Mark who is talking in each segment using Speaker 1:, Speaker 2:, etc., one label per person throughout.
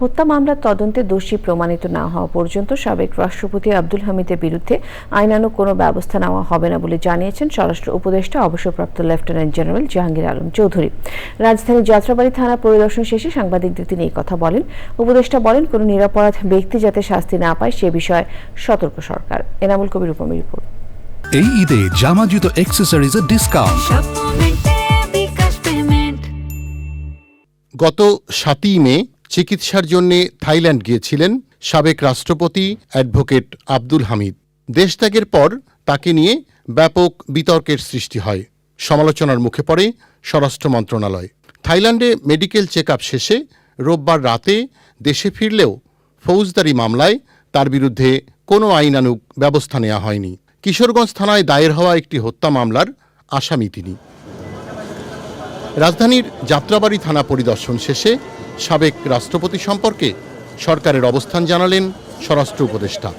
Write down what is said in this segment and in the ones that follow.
Speaker 1: হত্যা মামলার তদন্তে দোষী প্রমাণিত না হওয়া পর্যন্ত সাবেক রাষ্ট্রপতি আব্দুল হামিদের বিরুদ্ধে আইনানুগ কোনো ব্যবস্থা নেওয়া হবে না বলে জানিয়েছেন স্বরাষ্ট্র উপদেষ্টা অবসরপ্রাপ্ত লেফটেন্যান্ট জেনারেল জাহাঙ্গীর আলম চৌধুরী। রাজধানীর যাত্রাবাড়ি থানা পরিদর্শন শেষে সাংবাদিকদের তিনি এই কথা বলেন। উপদেষ্টা বলেন কোনো নিরাপরাধ ব্যক্তি যাতে শাস্তি না পায় সে বিষয়ে সতর্ক সরকার। এনামুল কবির উপমের রিপোর্ট।
Speaker 2: এই ঈদে জামা জুতো অ্যাক্সেসরিজের ডিসকাউন্ট
Speaker 3: গত সাতই মে চিকিৎসার জন্য থাইল্যান্ড গিয়েছিলেন সাবেক রাষ্ট্রপতি অ্যাডভোকেট আব্দুল হামিদ। দেশত্যাগের পর তাকে নিয়ে ব্যাপক বিতর্কের সৃষ্টি হয়। সমালোচনার মুখে পড়ে স্বরাষ্ট্র মন্ত্রণালয়। থাইল্যান্ডে মেডিকেল চেক শেষে রোববার রাতে দেশে ফিরলেও ফৌজদারি মামলায় তার বিরুদ্ধে কোনো আইনানুগ ব্যবস্থা নেওয়া হয়নি। কিশোরগঞ্জ থানায় দায়ের হওয়া একটি হত্যা মামলার আসামি তিনি। রাজধানীর যাত্রাবাড়ি থানা পরিদর্শন শেষে সাবেক রাষ্ট্রপতি সম্পর্কে সরকারের অবস্থান জানালেন স্বরাষ্ট্র উপদেষ্টা।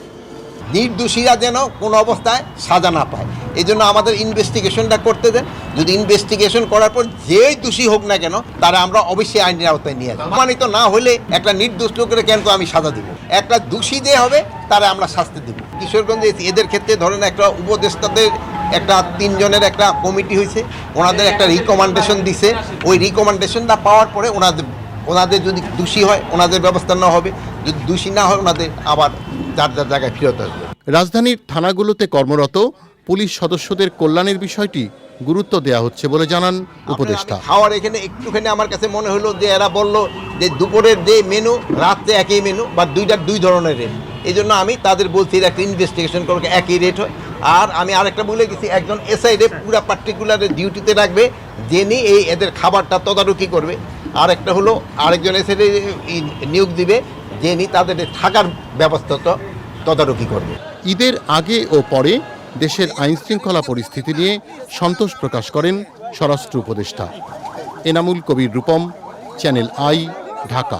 Speaker 4: নির্দোষীরা যেন কোনো অবস্থায় সাজা না পায়। এই জন্য আমাদের ইনভেস্টিগেশনটা করতে দেন। যদি ইনভেস্টিগেশন করার পর যেই দোষী হোক না কেন, তারা আমরা অবশ্যই আইনের আওতায় নিয়ে আসব। প্রমাণিত না হলে একটা নির্দোষ লোকের কেন আমি সাজা দিব। একটা দোষী যে হবে, তারা আমরা শাস্তি দিব। কিশোরগঞ্জে এদের ক্ষেত্রে ধরেন একটা উপদেষ্টাদের একটা তিনজনের একটা কমিটি হয়েছে। ওনাদের একটা রিকমেন্ডেশন দিছে। ওই রিকমেন্ডেশনটা পাওয়ার পরে ওনাদের ওনাদের যদি দোষী হয় ওনাদের ব্যবস্থা নেওয়া হবে। যদি দোষী না হয় ওনাদের আবার যার যার জায়গায় ফেরত আসবে।
Speaker 3: রাজধানীর থানাগুলোতে কর্মরত পুলিশ সদস্যদের কল্যাণের বিষয়টি গুরুত্ব দেওয়া হচ্ছে বলে জানান উপদেষ্টা।
Speaker 4: খাওয়ার এখানে একটুখানি আমার কাছে মনে হলো যে এরা বলল যে দুপুরের যে মেনু রাত্রে একই মেনু বা দুইটার দুই ধরনের রেট এই জন্য আমি তাদের বলছি এরা একটা ইনভেস্টিগেশন করবে একই রেট হয়। আর আমি আরেকটা বলে গেছি একজন এসআই এসআইডে পুরো পার্টিকুলার ডিউটিতে রাখবে যিনি এই এদের খাবারটা তদারকি করবে। আর একটা হলো আরেকজন এসে নিয়োগ দিবে, যিনি তাদের থাকার ব্যবস্থা তো তদারকি করবে।
Speaker 3: ঈদের আগে ও পরে দেশের আইনশৃঙ্খলা পরিস্থিতি নিয়ে সন্তোষ প্রকাশ করেন স্বরাষ্ট্র উপদেষ্টা। Enamul Kabir Rupam, channel I, Dhaka.